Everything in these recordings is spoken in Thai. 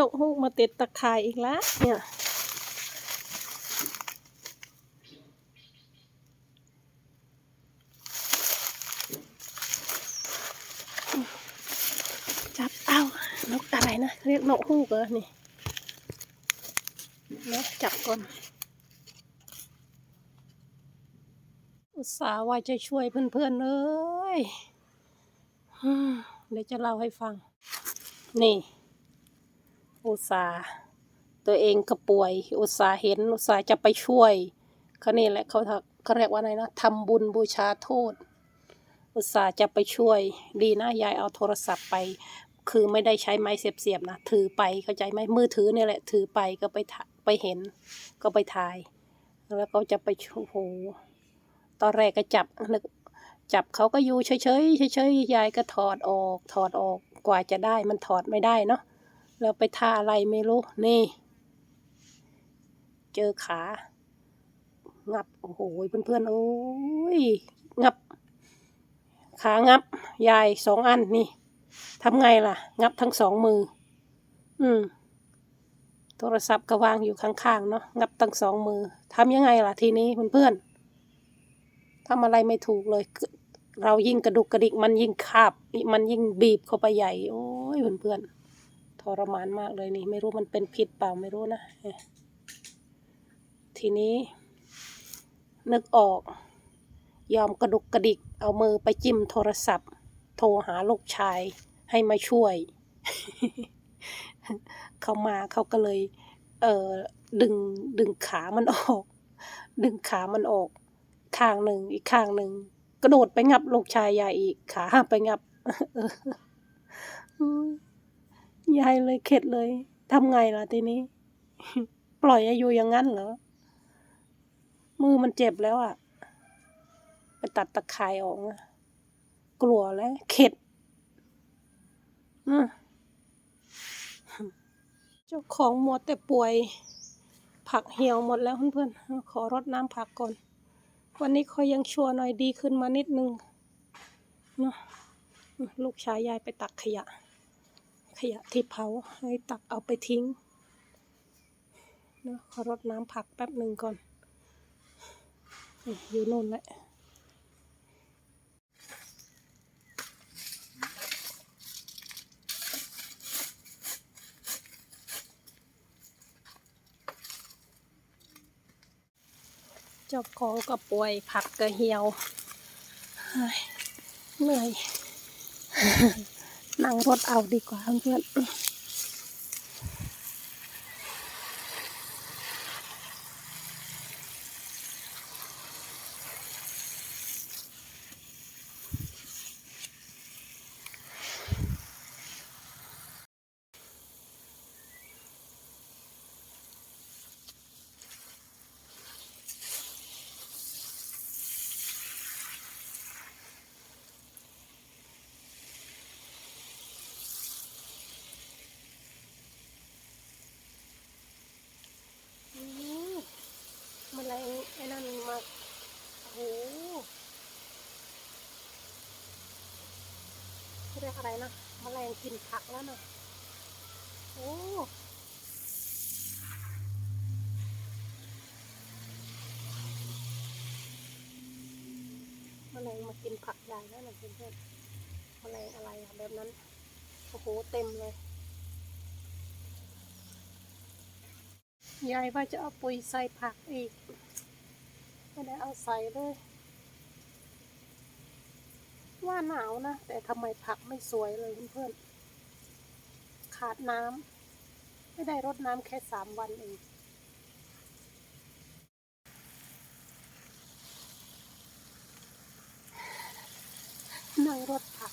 นกฮูกมาติดตะข่ายอีกแล้วเนี่ย จับเอานกอะไรนะ เรียกนกฮูกเหรอนี่เนาะจับก่อน อุตส่าห์ว่าจะช่วยเพื่อนๆเลยเดี๋ยวจะเล่าให้ฟัง นี่ อุตส่าห์ตัวเองก็ป่วย อุตส่าห์เห็น อุตส่าห์จะไปช่วยเขานี่แหละเขาทักเขาเรียกว่าอะไรนะทำบุญบูชาโทษ อุตส่าห์จะไปช่วย ดีนะยายเอาโทรศัพท์ไป คือไม่ได้ใช้ไม้เสียบๆนะถือไปเข้าใจไหมมือถือเนี่ยแหละ ถือไปก็ไปถ่าไปเห็น ก็ไปถ่าย แล้วก็จะไปโอ้โหตอนแรกก็จับนึกจับเขาก็อยู่เฉยๆเฉยๆยายก็ถอดออก ถอดออกกว่าจะได้มันถอดไม่ได้เนาะ แล้วไปทาอะไรไม่รู้ นี่ เจอขา งับ โอ้โห เพื่อนๆ โอ้ย งับ ขางับ ยายสองอันนี่ ทำไงล่ะ งับทั้งสองมือ อืม โทรศัพท์ก็วางอยู่ข้างๆ เนาะ งับทั้งสองมือ ทำยังไงล่ะทีนี้เพื่อนๆทำอะไรไม่ถูกเลย เรายิ่งกระดุกกระดิก มันยิ่งคาบ มันยิ่งบีบเข้าไปใหญ่ โอ้ยเพื่อนๆ ทรมานมากเลยนี่ ไม่รู้มันเป็นพิษเปล่าไม่รู้นะ ทีนี้ นึกออก ยอมกระดุกกระดิก เอามือไปจิ้มโทรศัพท์ โทรหาลูกชายให้มาช่วย เขามาเขาก็เลย เออดึงดึงขามันออก ดึงขามันออก ข้างหนึ่งอีกข้างหนึ่งกระโดดไปงับลูกชายยายอีกขาไปงับ ยายเลยเข็ดเลยทำไงล่ะทีนี้ ปล่อยให้อยู่อย่างนั้นเหรอ มือมันเจ็บแล้วอะ ไปตัดตะข่ายออกนะกลัวแล้ว เข็ดเจ้าของหมดแต่ป่วย ผักเหี่ยวหมดแล้วเพื่อนๆ ขอรดน้ำผักก่อน วันนี้เขายังชัวร์หน่อยดีขึ้นมานิดนึงเนาะลูกชายยายไปตักขยะ ขยะที่เผาให้ตักเอาไปทิ้งเนาะขอรดน้ำผักแป๊บหนึ่งก่อน อยู่นู่นแหละเจ้าของก็ป่วยผักก็เหี่ยวเหนื่อย นั่งรถเอาดีกว่าเพื่อนอืมแมลงไอ้นั่นมาโอ้โห เรียกอะไรนะแมลงกินผักแล้วนะโอ้แมลงมากินผักใหญ่แล้วนะเพื่อนๆแมลงอะไรอะแบบนั้นโอ้โหเต็มเลยยายว่าจะเอาปุ๋ยใส่ผักอีก ไม่ได้เอาใส่เลย ว่าหนาวนะ แต่ทำไมผักไม่สวยเลยเพื่อนๆขาดน้ำไม่ได้รดน้ำแค่สามวันเองนั่งรถผัก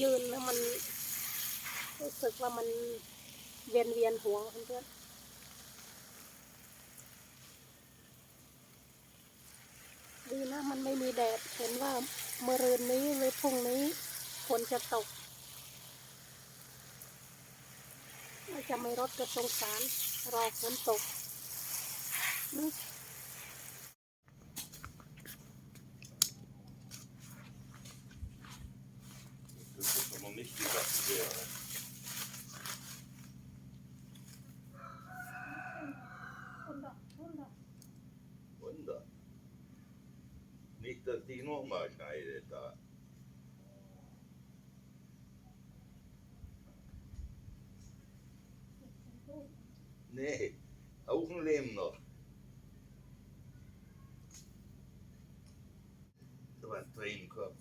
ยืนแล้วมันรู้สึกว่ามันเวียนเวียนๆหัวเพื่อนดีนะมันไม่มีแดดเห็นว่า เมื่อรืนนี้หรือพรุ่งนี้ฝนจะตกเราจะไม่รถกระสงสารรอฝนตกนะ Das ist aber nicht die Gast wäre. Att de normal kai detta. Nej, hon lämnar. Det var en trimkopp.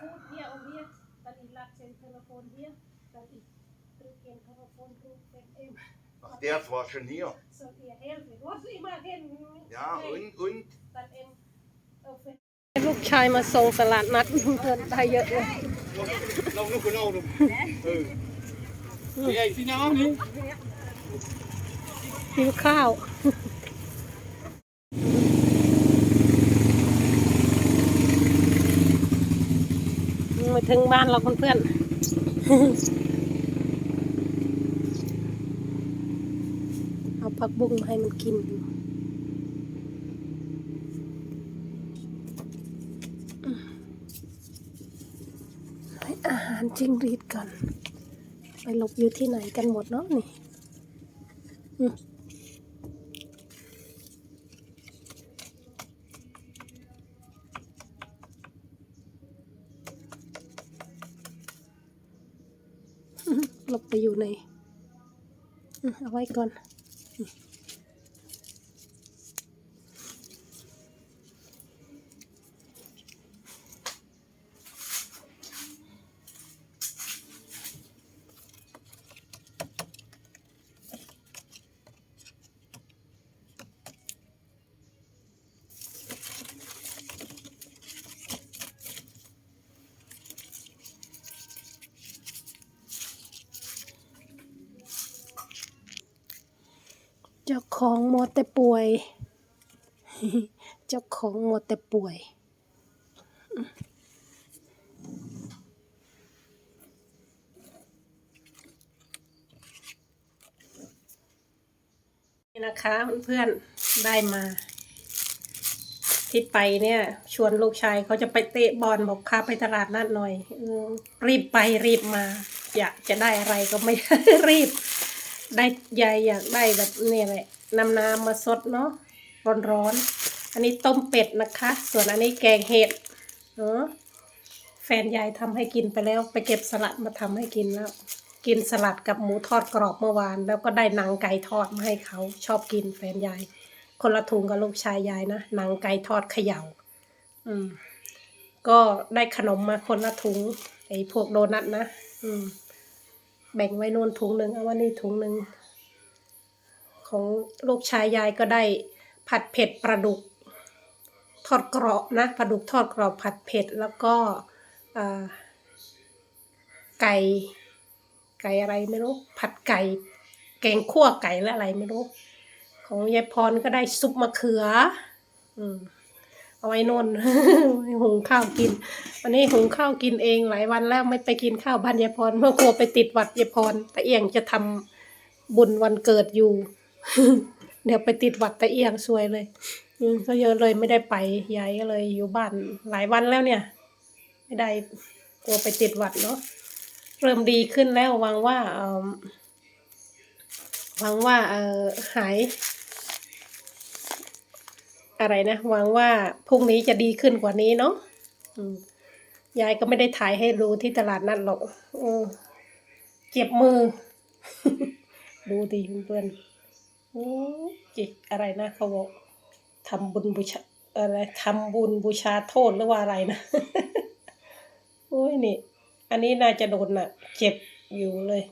Food hier und hier, dann ich lag den Telefon hier, dann ich drücke den Telefon ruf den eben. Ach, der war schon hier. So ihr helfen. Was immer hin. Ja, und, und? ตัดเองเอาไปลูกชายมาส่งตลาดนัดเพิ่นได้เยอะเลยเราลูกคนเราดูเออนี่ไอ้ที่น้องนี่หิวข้าว มาถึงบ้านเราเพื่อนๆ เอา ผักบุ้งมาให้มันกินให้อาหารจิ้งหรีดก่อน ไปหลบอยู่ที่ไหนกันหมดเนาะนี่หลบไปอยู่ในเอาไว้ก่อน Thank. ของหมดแต่ป่วย เจ้าของหมดแต่ป่วย นี่นะคะเพื่อนๆได้มา ที่ไปเนี่ย ชวนลูกชายเขาจะไปเตะบอลบอกพาไปตลาดนัดหน่อยอรีบไปรีบมา อยากจะได้อะไรก็ไม่รีบได้ยายอยากได้แบบนี่แหละ นำน้ำมาสดเนาะร้อนๆอันนี้ต้มเป็ดนะคะ ส่วนอันนี้แกงเห็ดเนาะแฟนยายทำให้กินไปแล้ว ไปเก็บสลัดมาทำให้กินแล้ว กินสลัดกับหมูทอดกรอบเมื่อวาน แล้วก็ได้หนังไก่ทอดมาให้เขาชอบกินแฟนยาย คนละถุงกับลูกชายยายนะหนังไก่ทอดเขย่า อืม ก็ได้ขนมมาคนละถุงไอ้พวกโดนัทนะ อืม แบ่งไว้โน่นถุงหนึ่งเอาว้นี่ถุงหนึ่ง ของลูกชายยายก็ได้ผัดเผ็ดปลาดุกทอดกรอบนะปลาดุกทอดกรอบผัดเผ็ดแล้วก็ไก่ไก่อะไรไม่รู้ผัดไก่ แกงคั่วไก่และอะไรไม่รู้ ของยายพรก็ได้ซุปมะเขือ อืมเอาไว้นนหุงข้าวกินวันนี้หุงข้าวกินเองหลายวันแล้วไม่ไปกินข้าวบ้านยายพรเมื่อกลัวไปติดหวัดยายพรตะเอียงจะทำบุญวันเกิดอยู่ เดี๋ยวไปติดหวัดตะเอียงซวยเลยก็เยอะเลยไม่ได้ไปยายก็เลยอยู่บ้านหลายวันแล้วเนี่ย ไม่ได้กลัวไปติดหวัดเนาะเริ่มดีขึ้นแล้วหวังว่าเออหวังว่าเออหาย อะไรนะหวังว่าพรุ่งนี้จะดีขึ้นกว่านี้เนาะยายก็ไม่ได้ถ่ายให้ดูที่ตลาดนัดหรอกอเจ็บมือ ดูดิเพื่อน จิอะไรนะเขาบอกทำบุญบูชาอะไรทำบุญบูชาโทษหรือว่าอะไรนะโอ้ยนี่ อันนี้น่าจะโดนน่ะ เจ็บอยู่เลย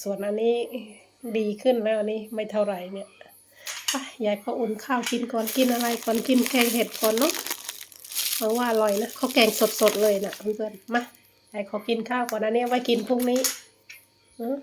ส่วนอันนี้ดีขึ้นแล้วอันนี้ไม่เท่าไหร่เนี่ยไปยายก็อุ่นข้าวกินก่อนกินอะไรก่อนกินแกงเห็ดก่อนเนาะหวังว่าอร่อยนะเขาแกงสดๆเลยนะเพื่อนๆมายายขอกินข้าวก่อนนะเนี่ยไว้กินพรุ่งนี้เออ